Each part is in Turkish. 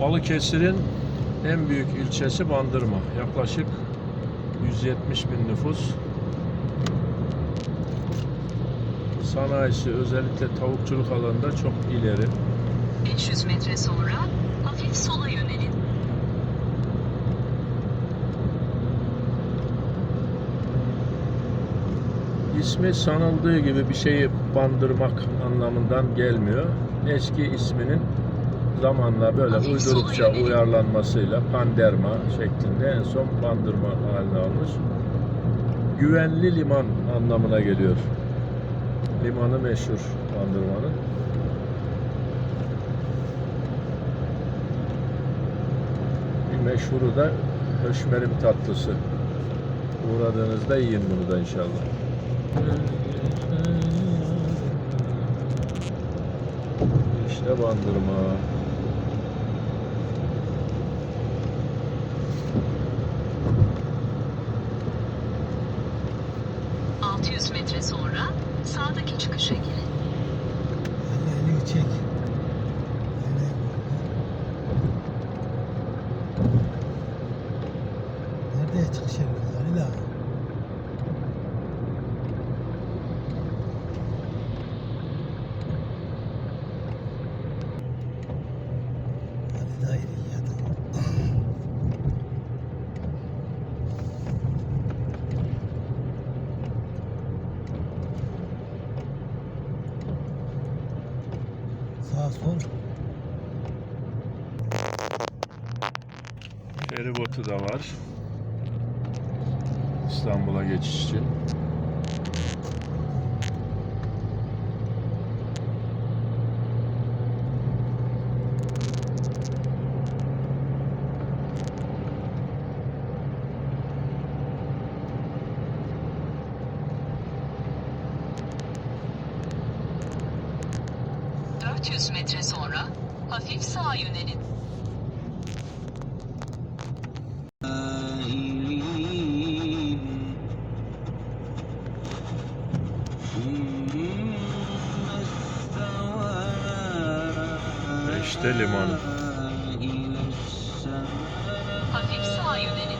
Balıkesir'in en büyük ilçesi Bandırma. Yaklaşık 170 bin nüfus. Sanayisi özellikle tavukçuluk alanında çok ileri. 500 metre sonra hafif sola yönelin. İsmi sanıldığı gibi bir şeyi bandırmak anlamından gelmiyor. Eski isminin zamanla böyle uydurukça uyarlanmasıyla panderma şeklinde en son bandırma haline almış. Güvenli liman anlamına geliyor. Limanı meşhur bandırmanın. Bir meşhuru da höşmerim tatlısı. Uğradığınızda yiyin bunu da inşallah. İşte bandırma. Nerede çıkış dayı iyi adam. Sağ sol. Feribotu da var. İstanbul'a geçiş için. Hı. 400 metre sonra hafif sağa yönelin. İşte limanı. Hafif sağa yönelin.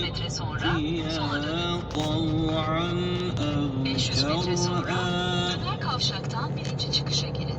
metre sonra sola dönün. 500 metre sonra döner kavşaktan birinci çıkışa girin.